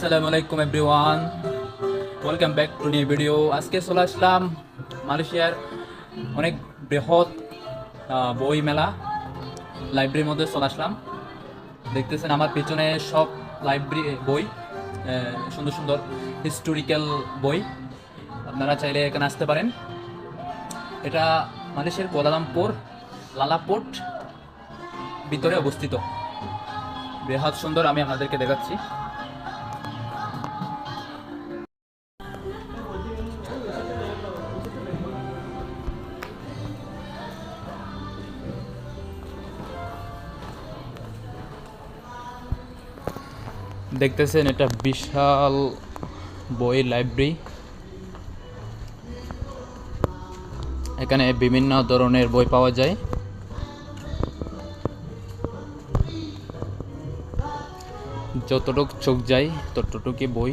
আসসালামু আলাইকুম everyone welcome back to new video আজকে চলে আসলাম মালয়েশিয়ার অনেক বৃহৎ বই মেলা লাইব্রেরির মধ্যে চলে আসলাম। দেখতেছেন আমার পিছনে সব লাইব্রেরি বই সুন্দর সুন্দর হিস্টোরিক্যাল বই। আপনারা চাইলে এখানে আসতে পারেন। এটা মালয়েশিয়ার কোলালামপুর লালাপোর্ট ভিতরে অবস্থিত। বেহাত সুন্দর আমি আপনাদেরকে দেখাচ্ছি। দেখতেছেন এটা বিশাল বই লাইব্রেরি এখানে বিভিন্ন ধরনের বই পাওয়া যায়। যতটুক চোখ যায় ততটুকুই বই।